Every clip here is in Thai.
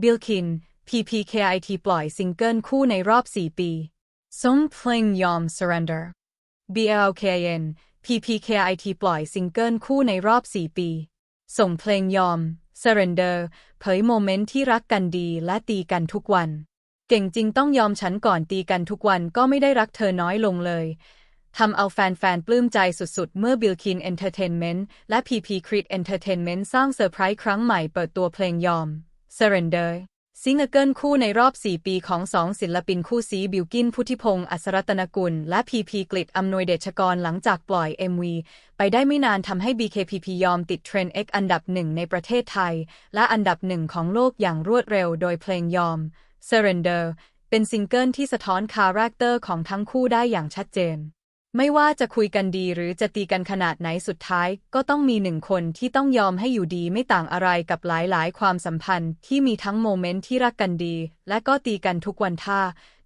บิลคิน PPKIT ปล่อยซิงเกิลคู่ในรอบ 4 ปีส่งเพลงยอม Surrender BLKN PPKIT ปล่อยซิงเกิลคู่ในรอบ 4 ปี ส่งเพลงยอม Surrender เผยโมเมนต์ที่รักกันดีและตีกันทุกวัน เก่งจริงต้องยอมฉันก่อนตีกันทุกวันก็ไม่ได้รักเธอน้อยลงเลยทำเอาแฟนๆ ปลื้มใจสุดๆ เมื่อ Bilkin Entertainment และ PP Crit Entertainment สร้างเซอร์ไพรส์ครั้งใหม่เปิดตัวเพลงยอม Surrender ซิงเกิลคู่ในรอบ 4 ปีของสองศิลปินคู่ซีบิวกินพุทธิพงศ์อัศรัตนกุล และพีพีกฤษอำนวยเดชกรหลังจากปล่อย MV ไปได้ไม่นานทำให้ BKPP ยอมติดเทรนด์ X อันดับหนึ่งในประเทศไทย และอันดับหนึ่งของโลกอย่างรวดเร็วโดยเพลงยอม Surrender เป็นซิงเกิลที่สะท้อนคาแรคเตอร์ของทั้งคู่ได้อย่างชัดเจน ไม่ว่าจะคุยกันดีหรือจะตีกันขนาดไหนสุดท้าย ก็ต้องมีหนึ่งคนที่ต้องยอมให้อยู่ดีไม่ต่างอะไรกับหลายๆ ความสัมพันธ์ที่มีทั้งโมเมนต์ที่รักกันดี และก็ตีกันทุกวันท่า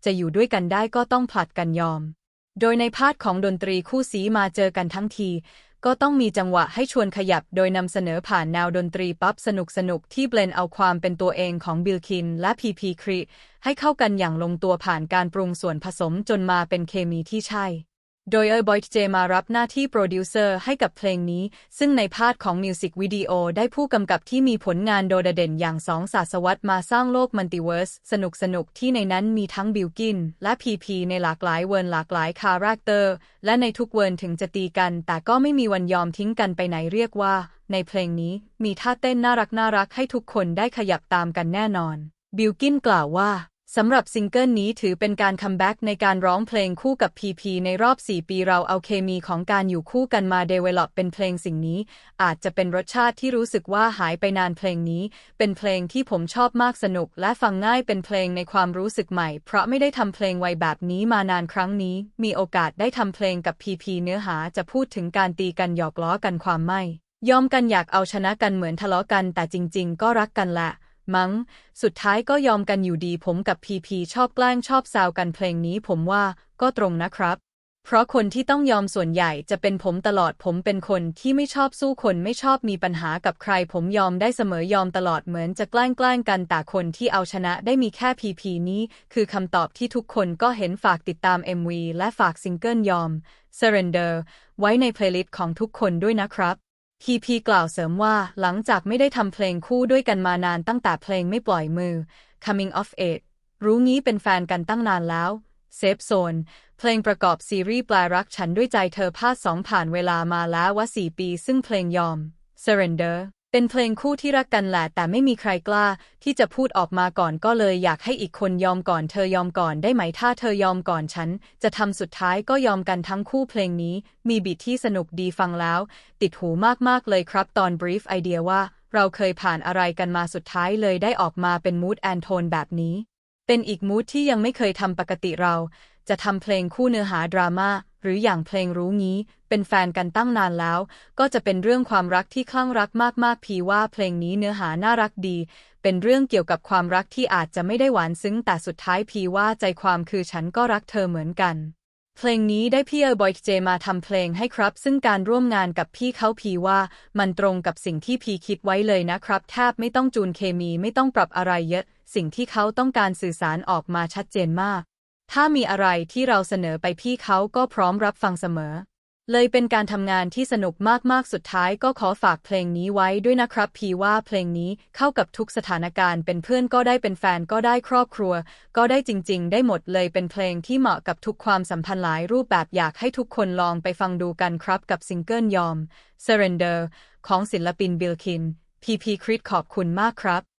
จะอยู่ด้วยกันได้ก็ต้องผลัดกันยอม โดยในพาร์ทของดนตรีคู่สีมาเจอกันทั้งที ก็ต้องมีจังหวะให้ชวนขยับ โดยนำเสนอผ่านแนวดนตรีป๊อปสนุกสนุกที่เบลนเอาความเป็นตัวเองของบิลคินและพีพีครีให้เข้ากันอย่างลงตัวผ่านการปรุงส่วนผสมจนมาเป็นเคมีที่ใช่ โดยเออร์บอยเจมารับหน้าที่โปรดิวเซอร์ให้กับเพลงนี้ ซึ่งในพาร์ทของมิวสิกวิดีโอได้ผู้กำกับที่มีผลงานโดดเด่นอย่างสองศาสวัตมาสร้างโลกมัลติเวิร์ส สนุกสนุกที่ในนั้นมีทั้งบิลกิน และพีพีในหลากหลายเวิร์นหลากหลายคาแรคเตอร์ และในทุกเวิร์นถึงจะตีกัน แต่ก็ไม่มีวันยอมทิ้งกันไปไหนเรียกว่า ในเพลงนี้มีท่าเต้นน่ารักน่ารักให้ทุกคนได้ขยับตามกันแน่นอน บิลกินกล่าวว่า สำหรับซิงเกิลนี้ถือเป็นการคัมแบ็กในการร้องเพลงคู่กับ PP ในรอบ 4 ปีเราเอาเคมีของการอยู่คู่กันมาเดเวล็อปเป็นเพลงสิ่งนี้ อาจจะเป็นรสชาติที่รู้สึกว่าหายไปนานเพลงนี้ เป็นเพลงที่ผมชอบมากสนุก และฟังง่ายเป็นเพลงในความรู้สึกใหม่ เพราะไม่ได้ทำเพลงไวแบบนี้มานานครั้งนี้ มีโอกาสได้ทำเพลงกับ PP เนื้อหาจะพูดถึงการตีกันหยอกล้อกันความไม่ ยอมกันอยากเอาชนะกันเหมือนทะเลาะกัน แต่จริง ๆ ก็รักกันแหละ มั้ง สุดท้ายก็ยอมกันอยู่ดีผมกับพีพีชอบแกล้งชอบแซวกันเพลงนี้ผมว่าก็ตรงนะครับ เพราะคนที่ต้องยอมส่วนใหญ่จะเป็นผมตลอดผมเป็นคนที่ไม่ชอบสู้คนไม่ชอบมีปัญหากับใคร ผมยอมได้เสมอยอมตลอดเหมือนจะแกล้งแกล้งกันแต่คนที่เอาชนะได้มีแค่พีพีนี้ คือคำตอบที่ทุกคนก็เห็นฝากติดตาม MV และฝากซิงเกิลยอม Surrender ไว้ในเพลย์ลิสต์ของทุกคนด้วยนะครับ พีพีกล่าวเสริมว่าหลังจากไม่ได้ทำเพลงคู่ด้วยกันมานานตั้งแต่เพลงไม่ปล่อยมือ Coming of Age รู้งี้เป็นแฟนกันตั้งนานแล้วเซฟโซนเพลงประกอบซีรีส์ปลายรักฉันด้วยใจเธอพาดสองผ่านเวลามาแล้วว่าสี่ปีซึ่งเพลงยอม Surrender เป็นเพลงคู่ที่รักกันแหละแต่ไม่มีใครกล้า ที่จะพูดออกมาก่อนก็เลยอยากให้อีกคนยอมก่อนเธอยอมก่อนได้ไหมถ้าเธอยอมก่อนฉัน จะทำสุดท้ายก็ยอมกันทั้งคู่เพลงนี้ มีบีทที่สนุกดีฟังแล้ว ติดหูมากๆเลยครับตอนบรีฟไอเดียว่า เราเคยผ่านอะไรกันมาสุดท้ายเลยได้ออกมาเป็นมูดแอนโทนแบบนี้ เป็นอีกมูดที่ยังไม่เคยทำปกติเรา จะทำเพลงคู่เนื้อหาดราม่าหรืออย่างเพลงรู้งี้ เป็นแฟนกันตั้งนานแล้ว ก็จะเป็นเรื่องความรักที่คลั่งรักมากๆ พีว่าเพลงนี้เนื้อหาน่ารักดี เป็นเรื่องเกี่ยวกับความรักที่อาจจะไม่ได้หวานซึ้ง แต่สุดท้ายพีว่าใจความคือฉันก็รักเธอเหมือนกัน เพลงนี้ได้พี่เออร์บอยเจมาทำเพลงให้ครับ ซึ่งการร่วมงานกับพี่เขาพีว่า มันตรงกับสิ่งที่พีคิดไว้เลยนะครับ แทบไม่ต้องจูนเคมีไม่ต้องปรับอะไรเยอะ สิ่งที่เขาต้องการสื่อสารออกมาชัดเจนมาก ถ้ามีอะไรที่เราเสนอไปพี่เขาก็พร้อมรับฟังเสมอ เลยเป็นการทำงานที่สนุกมากๆ สุดท้ายก็ขอฝากเพลงนี้ไว้ด้วยนะครับ พี่ว่าเพลงนี้เข้ากับทุกสถานการณ์ เป็นเพื่อนก็ได้เป็นแฟนก็ได้ครอบครัว ก็ได้จริง ๆ ได้หมดเลยเป็นเพลงที่เหมาะกับทุกความสัมพันธ์หลายรูปแบบอยากให้ทุกคนลองไปฟังดูกันครับกับซิงเกิลยอม Surrender ของศิลปินบิลคินพีพีคริสขอบคุณมากครับ